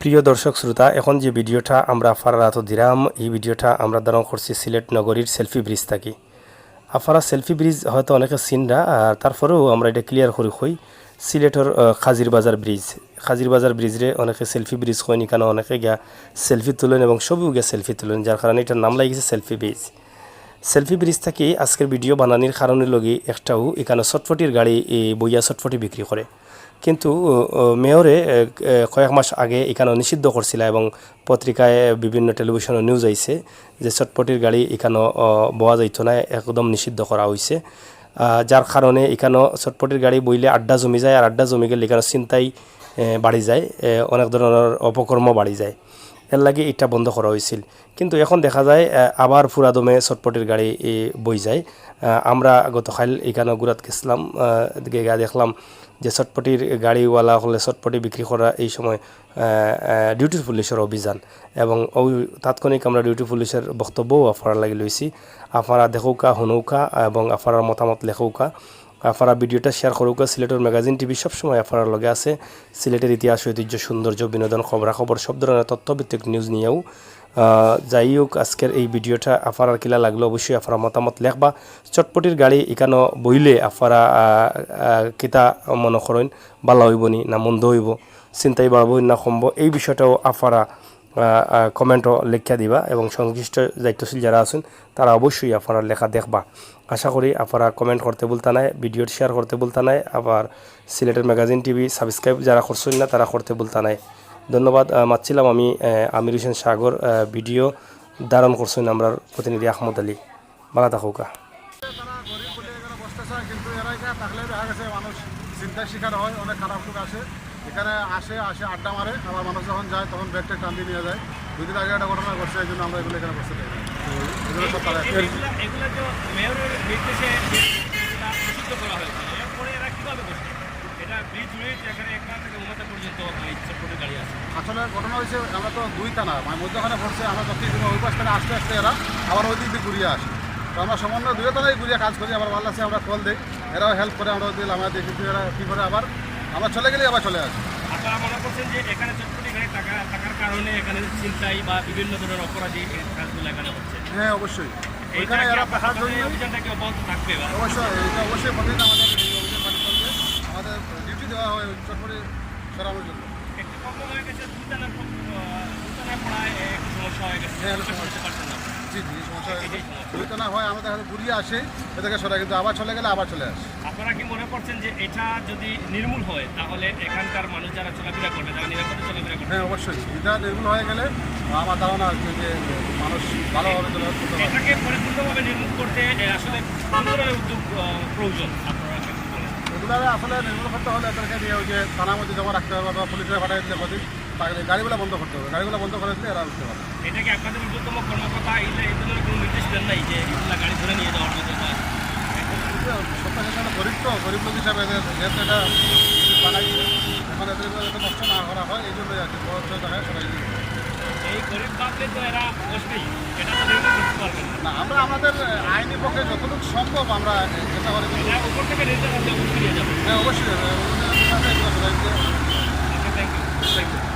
প্রিয় দর্শক শ্রোতা, এখন যে ভিডিওটা আমরা আফারা রাত দিরাম, এই ভিডিওটা আমরা ধারণ করছি সিলেট নগরীর সেলফি ব্রিজ থাকি। আফারা সেলফি ব্রিজ হয়তো অনেকে চিনরা আর তারপরেও আমরা এটা ক্লিয়ার করি হই। সিলেটর খাজির বাজার ব্রিজ। খাজির বাজার ব্রিজরে অনেকে সেলফি ব্রিজ হয়নি কেন, অনেকে গিয়া সেলফি তুলেন এবং সবও গিয়া সেলফি তুলেন, যার কারণে এটার নাম লাগিয়েছে সেলফি ব্রিজ। সেলফি ব্রিজ থেকে আজকের ভিডিও বানানির কারণে লগে একটাও, এখানে চটফটির গাড়ি বইয়া চটফটি বিক্রি করে। কিন্তু মেয়রে কয়েক মাস আগে এখানে নিষিদ্ধ করছিল এবং পত্রিকায় বিভিন্ন টেলিভিশনে নিউজ আইছে যে চটপটির গাড়ি এখানে বয়া যাইত না, একদম নিষিদ্ধ করা হয়েছে যার কারণে এখানে চটপটির গাড়ি বইলে আড্ডা জমি যায়, আর আড্ডা জমি গেলে এখানে চিন্তাই বাড়ি যায় অনেক ধরনের অপকর্ম বাড়ি যায়। এর লাগে এটা বন্ধ করা হয়েছিল কিন্তু এখন দেখা যায় আবার ফুরা দমে চটপটির গাড়ি বই যায়। আমরা গতকাল এখানে গুরাত গেছিলাম গিয়ে দেখলাম যে চটপটির গাড়িওয়ালা হলে চটপটি বিক্রি করা এই সময় ডিউটি পুলিশের অভিযান। এবং ওই তাৎক্ষণিক আমরা ডিউটি পুলিশের বক্তব্যও আফারা লাগি লইছি। আফারা দেখৌকা শুনৌকা এবং আফারার মতামত লেখৌকা আফারা ভিডিওটা শেয়ার করুকা। সিলেটের ম্যাগাজিন টিভি সবসময় আফারার লগে আছে। সিলেটের ইতিহাস, ঐতিহ্য, সৌন্দর্য, বিনোদন, খবরাখবর, সব ধরনের তথ্যভিত্তিক নিউজ নিয়েও যাই হোক, আজকের এই ভিডিওটা আফারার কিলা লাগল, অবশ্যই আফারা মতামত লেখবা। চটপটির গাড়ি এখানো বইলে আফারা কিতা মনে করেন বালা হইবনি না মন্দ হইব, চিন্তাই বাড়ব না কমব। এই বিষয়টাও আফারা কমেন্টও লেখা দিবা এবং সংশ্লিষ্ট দায়িত্বশীল যারা আছেন, তারা অবশ্যই আপনারা লেখা দেখবা। আশা করি আপনারা কমেন্ট করতে বলতে নাই ভিডিও শেয়ার করতে বলতে নাই, আবার সিলেটের ম্যাগাজিন টিভি সাবস্ক্রাইব যারা করছেন না, তারা করতে বলতে নাই। ধন্যবাদ মাতছিলাম আমি আমির হোসেন সাগর ভিডিও ধারণ করছেন আমরা প্রতিনিধি আহমদ আলী। বালা থাকুকা কিন্তু থাকলে দেখা গেছে, মানুষ শিকার হয়, অনেক খারাপ লোক এখানে আসে আসে আড্ডা মারে আবার মানুষ যখন যায় তখন ব্যাগটা টান দিয়ে নিয়ে যায়। দুদিন আগে একটা ঘটনা ঘটছে এই জন্য আমরা এগুলো এখানে বসতে এগুলো সব তারা আসলে ঘটনা হয়েছে আমরা তো দুই টানা মানে মধ্যখানে পড়ছে আমরা যতই দিন ওই পাশ থেকে আস্তে আস্তে এরা আবার ওই দিক দিয়ে ঘুরিয়ে আসে। তো আমরা সমন্বয় দুই তলায় ঘুরিয়ে কাজ করি আবার ভালো আছে আমরা কল দিই। এরাও হেল্প করে আমরা দিল আমরা দেখি এরা কী করে আবার আমরা চলে গেলে আবার চলে আসবে। আপনারা মনে করছেন যে এখানে চটপটি গাড়ি টাকা থাকার কারণে এখানে চিন্তাই বা বিভিন্ন ধরনের অপরাধী কাজগুলো এখানে হচ্ছে? হ্যাঁ অবশ্যই। এখানে এরা পাহাড় জন্য অভিযানটা কি অব্যাহত থাকবে অবশ্যই এটা অবশ্যই প্রতিদিন আমাদের এই অভিযান পালন করবে আমাদের ডিউটি দেওয়া হয় চটপটে সরানোর জন্য একটু প্রবলেম হয়ে গেছে দুইটানার দুইটানার পড়ায় একটু সমস্যা হয়ে গেছে হ্যাঁ, সমস্যা সমস্যা। করতে পারছেন না জি জি সমস্যা হয়েছে দুইটা হাতে ঘুরিয়ে আসে এটাকে সরাই কিন্তু আবার চলে গেলে আবার চলে আসে। আপনারা কি মনে করছেন যে এটা যদি নির্মূল হয় তাহলে এখানকার মানুষ যারা চলাফেরা করবে যারা নিরাপদে চলাফেরা করবে? হ্যাঁ অবশ্যই। এটা নির্মূল হয়ে গেলে আমার ধারণা আছে যে মানুষ ভালোভাবে চলে করতে পারবে। এটাকে পরিপূর্ণভাবে নির্মূল করতে আসলে উদ্যোগ প্রয়োজন? আপনারা? এগুলো আসলে নির্মূল করতে হলে এদেরকে দিয়ে ওই যে থানার মধ্যে জমা রাখতে হবে বা পুলিশে পাঠিয়ে দিতে হবে। তাহলে গাড়িগুলো বন্ধ করতে হবে। গাড়িগুলো বন্ধ করে দিলে এরা উঠতে পারবে এটা কি আপনাদের ঊর্ধ্বতম কর্মকর্তা? এগুলো এই ধরনের কোনো নির্দেশ দেন নাই যে এগুলা গাড়ি ধরে নিয়ে যাওয়ার সত্য গরিব তো গরিব লোক হিসাবে যেহেতু এটা বানাইছে। এখন এদের যাতে নষ্ট না করা হয় এই জন্যই আর কি বড় বড় জায়গায় সবাই এই গরিব বাপলে তো এরা বসবেই। এটা তো করতে পারবেন না। না আমরা আমাদের আইনি পক্ষে যতটুকু সম্ভব আমরা চেষ্টা করি উপর থেকে নির্দেশ অবশ্যই হ্যাঁ থ্যাংক ইউ থ্যাংক ইউ